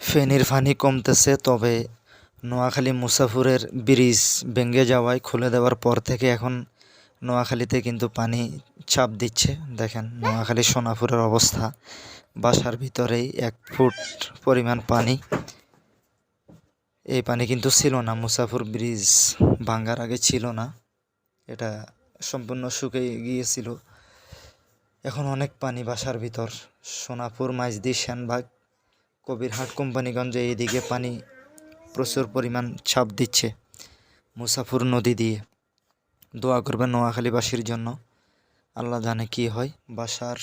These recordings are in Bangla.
ফেনীর পানি কমতেছে, তবে নোয়াখালী মুসাফুরের ব্রিজ ভেঙে যাওয়ায় খুলে দেওয়ার পর থেকে এখন নোয়াখালীতে কিন্তু পানি চাপ দিচ্ছে। দেখেন নোয়াখালী সোনাপুরের অবস্থা, বাসার ভিতরেই এক ফুট পরিমাণ পানি। এই পানি কিন্তু ছিল না, মুসাফুর ব্রিজ ভাঙ্গার আগে ছিল না, এটা সম্পূর্ণ শুকিয়ে গিয়েছিল। এখন অনেক পানি বাসার ভিতর, সোনাপুর মাইজদি সেনবাগ কবিরহাট কোম্পানিগঞ্জে এইদিকে পানি প্রচুর পরিমাণ ছাপ দিচ্ছে মুসাফুর নদী দিয়ে। দোয়া করবেন নোয়াখালীবাসীর জন্য। আল্লাহ জানে কি হয়, বাসার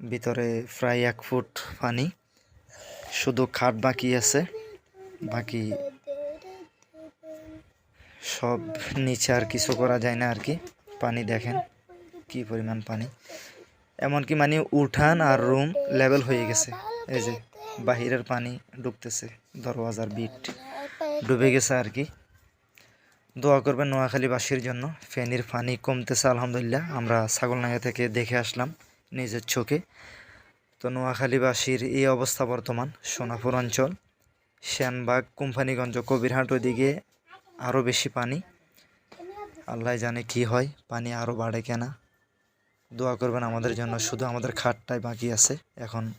ভিতরে প্রায় এক ফুট পানি, শুধু খাট বাকি আছে, বাকি সব নিচে আর কিছু করা যায় না আর কি। পানি দেখেন কি পরিমাণ পানি। এমনকি মানে উঠান আর রুম লেভেল হয়ে গেছে। এই যে বাহিরের পানি ডুবতেছে দরওয়াজার বিট। ডুবে গেছে আর কি। দোয়া করবেন নোয়াখালীবাসীর জন্য, ফেনীর পানি কমতেছে, আলহামদুলিল্লাহ। আমরা ছাগলনাঙ্গা থেকে দেখে আসলাম নিজের চোখে। তো নোয়াখালীবাসীর এই অবস্থা বর্তমান, সোনাপুর অঞ্চল। শ্যানবাগ কোম্পানিগঞ্জ, কবিরহাট ওইদিকে আরও বেশি পানি। আল্লাহ জানে কি হয়, পানি আরও বাড়ে কেনা। দোয়া করবেন আমাদের জন্য, শুধু আমাদের খাটটাই বাকি আছে। এখন